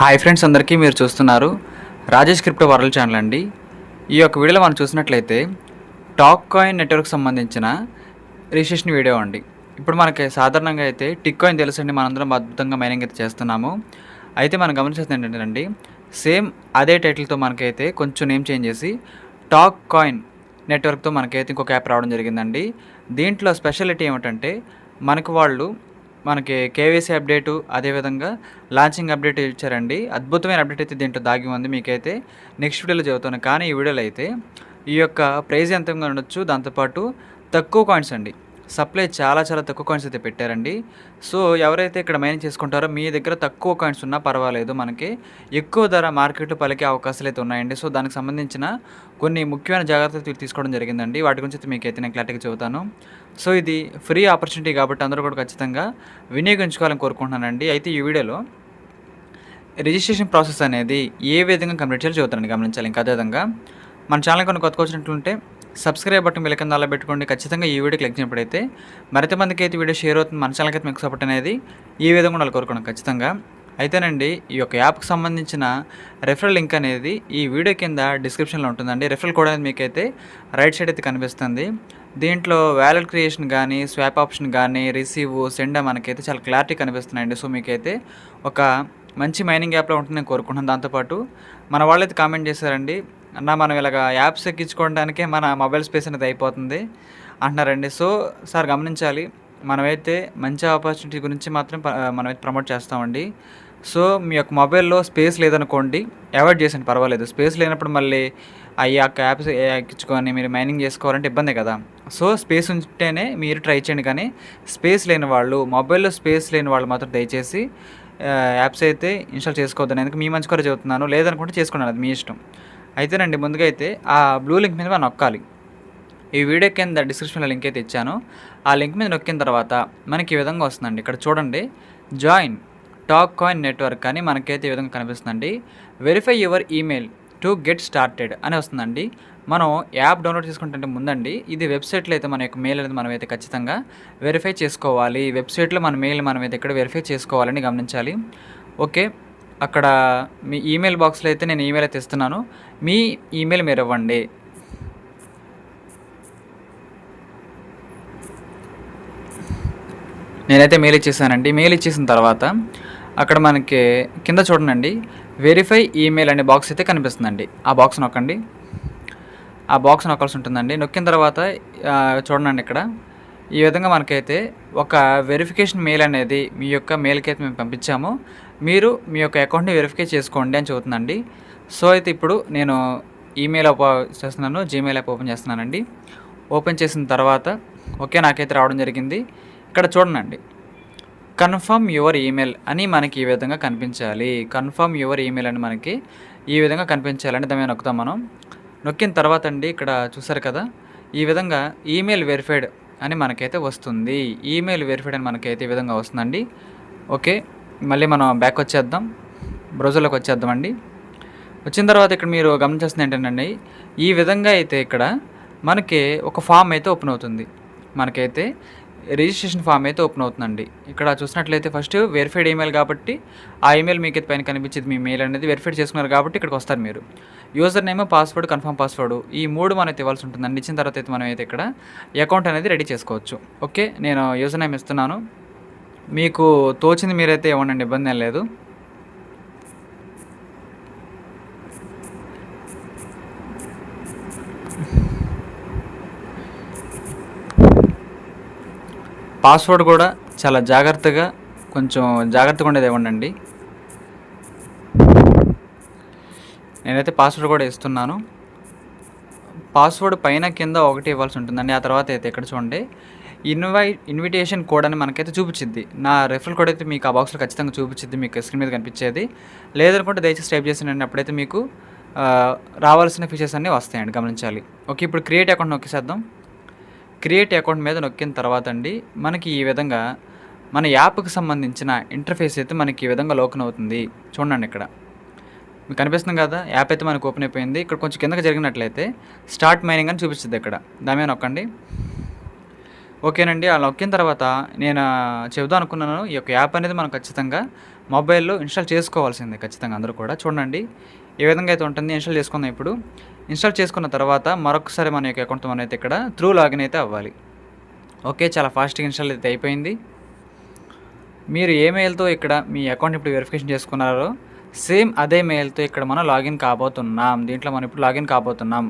Hi friends అందరికీ మీరు చూస్తున్నారు రాజేష్ క్రిప్టో వరల్డ్ ఛానల్ అండి. ఈ యొక్క వీడియోలో మనం చూసినట్లయితే టాక్ కాయిన్ నెట్వర్క్ సంబంధించిన రిజిస్ట్రేషన్ వీడియో అండి. ఇప్పుడు మనకి సాధారణంగా అయితే టిక్ కాయిన్ తెలుసండి మనందరం అద్భుతంగా మైనింగ్ అయితే చేస్తున్నాము. అయితే మనం గమనించేది ఏంటంటే సేమ్ అదే టైటిల్తో మనకైతే కొంచెం నేమ్ చేంజ్ చేసి టాక్ కాయిన్ నెట్వర్క్తో మనకైతే ఇంకొక యాప్ రావడం జరిగిందండి. దీంట్లో స్పెషాలిటీ ఏమిటంటే మనకు వాళ్ళు మనకి కేవైసీ అప్డేటు అదేవిధంగా లాంచింగ్ అప్డేట్ ఇచ్చారండి. అద్భుతమైన అప్డేట్ అయితే దీంట్లో దాగి ఉంది మీకైతే నెక్స్ట్ వీడియోలో చెబుతాను. కానీ ఈ వీడియోలో అయితే ఈ యొక్క ప్రైజ్ ఎంతంగా ఉండొచ్చు దాంతోపాటు తక్కువ కాయిన్స్ అండి. సప్లై చాలా చాలా తక్కువ కాయిన్స్ అయితే పెట్టారండి. సో ఎవరైతే ఇక్కడ మైనింగ్ చేసుకుంటారో మీ దగ్గర తక్కువ కాయిన్స్ ఉన్నా పర్వాలేదు మనకి. ఎక్కువ ధర మార్కెట్లో పలికే అవకాశాలు అయితే ఉన్నాయండి. సో దానికి సంబంధించిన కొన్ని ముఖ్యమైన జాగ్రత్తలు తీసుకోవడం జరిగిందండి. వాటి గురించి అయితే మీకు అయితే నేను క్లారిటీగా చెబుతాను. సో ఇది ఫ్రీ ఆపర్చునిటీ కాబట్టి అందరూ కూడా ఖచ్చితంగా వినియోగించుకోవాలని కోరుకుంటున్నానండి. అయితే ఈ వీడియోలో రిజిస్ట్రేషన్ ప్రాసెస్ అనేది ఏ విధంగా కంప్లీట్ చేయాలో చెబుతానండి. గమనించాలి. ఇంకా అదేవిధంగా మన ఛానల్ కొన్ని కొత్తగా వచ్చినట్లుంటే సబ్స్క్రైబ్ బటన్ బిల్ కింద అలా పెట్టుకోండి. ఖచ్చితంగా ఈ వీడియో క్లిక్ చేసినప్పుడైతే మరింత మందికి అయితే వీడియో షేర్ అవుతుంది. మన ఛానల్కి అయితే మీకు సపోర్ట్ అనేది ఈ విధంగా ఉండాలి కోరుకోండి ఖచ్చితంగా. అయితేనండి ఈ యొక్క యాప్కి సంబంధించిన రెఫరల్ లింక్ అనేది ఈ వీడియో కింద డిస్క్రిప్షన్లో ఉంటుందండి. రెఫరల్ కోడ్ అనేది మీకైతే రైట్ సైడ్ అయితే కనిపిస్తుంది. దీంట్లో వ్యాలెట్ క్రియేషన్ కానీ స్వాప్ ఆప్షన్ కానీ రిసీవ్ సెండ్ మనకైతే చాలా క్లారిటీ కనిపిస్తున్నాయండి. సో మీకైతే ఒక మంచి మైనింగ్ యాప్లో ఉంటుందని కోరుకుంటున్నాను దాంతోపాటు మన వాళ్ళైతే కామెంట్ చేశారండి అన్న మనం ఇలాగ యాప్స్ ఎక్కించుకోవడానికే మన మొబైల్ స్పేస్ అనేది అయిపోతుంది. అంటున్నారండి. సో సార్ గమనించాలి. మనమైతే మంచి ఆపర్చునిటీ గురించి మాత్రం మనమైతే ప్రమోట్ చేస్తామండి. సో మీ యొక్క మొబైల్లో స్పేస్ లేదనుకోండి అవాయిడ్ చేసండి పర్వాలేదు. స్పేస్ లేనప్పుడు మళ్ళీ ఆ యొక్క యాప్స్ ఎక్కించుకొని మీరు మైనింగ్ చేసుకోవాలంటే ఇబ్బంది కదా. సో స్పేస్ ఉంటేనే మీరు ట్రై చేయండి. కానీ స్పేస్ లేని వాళ్ళు మొబైల్లో స్పేస్ లేని వాళ్ళు మాత్రం దయచేసి యాప్స్ అయితే ఇన్స్టాల్ చేసుకోవద్దని. ఎందుకు? మీ మంచి కూడా చెబుతున్నాను లేదనుకుంటే చేసుకోండి అది మీ ఇష్టం. అయితేనండి ముందుగా అయితే ఆ బ్లూ లింక్ మీద మనం నొక్కాలి. ఈ వీడియో కింద డిస్క్రిప్షన్లో లింక్ అయితే ఇచ్చాను. ఆ లింక్ మీద నొక్కిన తర్వాత మనకి ఈ విధంగా వస్తుందండి. ఇక్కడ చూడండి జాయిన్ టాక్ కాయిన్ నెట్వర్క్ అని మనకైతే ఈ విధంగా కనిపిస్తుందండి. Verify your email to get started అని వస్తుందండి. మనం యాప్ డౌన్లోడ్ చేసుకుంటే ముందండి ఇది వెబ్సైట్లో అయితే మన యొక్క మెయిల్ అనేది మనం అయితే ఖచ్చితంగా వెరిఫై చేసుకోవాలి. వెబ్సైట్లో మన మెయిల్ మనం అయితే ఇక్కడ వెరిఫై చేసుకోవాలని గమనించాలి. ఓకే అక్కడ మీ ఈమెయిల్ బాక్స్లో అయితే నేను ఈమెయిల్ అయితే ఇస్తున్నాను. మీ ఈమెయిల్ మీరు ఇవ్వండి. నేనైతే మెయిల్ ఇచ్చేసానండి. మెయిల్ ఇచ్చేసిన తర్వాత అక్కడ మనకి కింద చూడండి. వెరిఫై ఈమెయిల్ అనే బాక్స్ అయితే కనిపిస్తుందండి. ఆ బాక్స్ నొక్కండి. ఆ బాక్స్ నొక్కాల్సి ఉంటుందండి. నొక్కిన తర్వాత చూడండి ఇక్కడ. ఈ విధంగా మనకైతే ఒక వెరిఫికేషన్ మెయిల్ అనేది మీ యొక్క మెయిల్కి అయితే మేము పంపించాము. మీరు మీ యొక్క అకౌంట్ని వెరిఫై చేసుకోండి అని చెబుతుందండి. సో అయితే ఇప్పుడు నేను ఈమెయిల్ ఓపెన్ చేస్తున్నాను జీమెయిల్ యాప్ ఓపెన్ చేస్తున్నానండి. ఓపెన్ చేసిన తర్వాత ఓకే నాకైతే రావడం జరిగింది. ఇక్కడ చూడండి కన్ఫర్మ్ యువర్ ఈమెయిల్ అని మనకి ఈ విధంగా కనిపించాలి. కన్ఫర్మ్ యువర్ ఈమెయిల్ అని మనకి ఈ విధంగా కనిపించాలంటే దాని మీద నొక్కుతాం మనం. నొక్కిన తర్వాత అండి ఇక్కడ చూసారు కదా ఈ విధంగా ఈమెయిల్ వెరిఫైడ్ అని మనకైతే వస్తుంది. ఈమెయిల్ వెరిఫైడ్ అని మనకైతే ఈ విధంగా వస్తుందండి. ఓకే. మళ్ళీ మనం బ్యాక్ వచ్చేద్దాం. బ్రౌజర్లోకి వచ్చేద్దామండి. వచ్చిన తర్వాత ఇక్కడ మీరు గమనించాల్సింది ఏంటంటే ఈ విధంగా అయితే ఇక్కడ మనకి ఒక ఫామ్ అయితే ఓపెన్ అవుతుంది. మనకైతే రిజిస్ట్రేషన్ ఫామ్ అయితే ఓపెన్ అవుతుందండి. ఇక్కడ చూసినట్లయితే ఫస్ట్ వెరిఫైడ్ ఈమెయిల్ కాబట్టి ఆ ఈమెయిల్ మీకు అయితే పైన కనిపించేది మీ మెయిల్ అనేది వెరిఫైడ్ చేసుకున్నారు కాబట్టి ఇక్కడికి వస్తారు మీరు. User name password confirm password ఈ మూడు మనకి ఇవ్వాల్సి ఉంటుందండి. ఇచ్చిన తర్వాత అయితే మనం అయితే ఇక్కడ అకౌంట్ అనేది రెడీ చేసుకోవచ్చు. ఓకే నేను యూజర్ నేమ్ ఇస్తున్నాను. మీకు తోచింది మీరైతే ఇవ్వండి ఇబ్బంది ఏం లేదు. పాస్వర్డ్ కూడా చాలా జాగ్రత్తగా కొంచెం జాగ్రత్తగా ఉండేది ఇవ్వండి నేనైతే పాస్వర్డ్ కూడా ఇస్తున్నాను. పాస్వర్డ్ పైన కింద ఒకటి ఇవ్వాల్సి ఉంటుందండి ఆ తర్వాత అయితే ఇక్కడ చూడండి. ఇన్వైట్ ఇన్విటేషన్ కోడ్ అని మనకైతే చూపించింది నా రెఫరల్ కోడ్ అయితే మీకు ఆ బాక్స్లో ఖచ్చితంగా చూపించింది మీకు స్క్రీన్ మీద కనిపించేది. లేదనుకుంటే దయచేసి టైప్ చేసిన అప్పుడైతే మీకు రావాల్సిన ఫీచర్స్ అన్నీ వస్తాయండి గమనించాలి. ఓకే ఇప్పుడు క్రియేట్ అకౌంట్ నొక్కేసేద్దాం. క్రియేట్ అకౌంట్ మీద నొక్కిన తర్వాత అండి మనకి ఈ విధంగా మన యాప్కి సంబంధించిన ఇంటర్ఫేస్ అయితే మనకి ఈ విధంగా లోకన్ అవుతుంది. చూడండి ఇక్కడ. మీకు కనిపిస్తుంది కదా యాప్ అయితే మనకు ఓపెన్ అయిపోయింది. ఇక్కడ కొంచెం కిందకి జరిగినట్లయితే స్టార్ట్ మైనింగ్ అని చూపిస్తుంది ఇక్కడ. దాని మీద నొక్కండి. ఓకేనండి అలా నొక్కిన తర్వాత నేను చెబుదాం అనుకున్నాను ఈ యొక్క యాప్ అనేది మనం ఖచ్చితంగా మొబైల్లో ఇన్స్టాల్ చేసుకోవాల్సిందే ఖచ్చితంగా అందరూ కూడా. చూడండి ఏ విధంగా అయితే ఉంటుంది ఇన్స్టాల్ చేసుకుందాం ఇప్పుడు. ఇన్స్టాల్ చేసుకున్న తర్వాత మరొకసారి మన యొక్క అకౌంట్ మనం అయితే ఇక్కడ త్రూ లాగిన్ అయితే అవ్వాలి. ఓకే చాలా ఫాస్ట్గా ఇన్స్టాల్ అయితే అయిపోయింది. మీరు ఏ మెయిల్తో ఇక్కడ మీ అకౌంట్ ఇప్పుడు వెరిఫికేషన్ చేసుకున్నారో సేమ్ అదే మెయిల్తో ఇక్కడ మనం లాగిన్ కాబోతున్నాం. దీంట్లో మనం ఇప్పుడు లాగిన్ కాబోతున్నాం.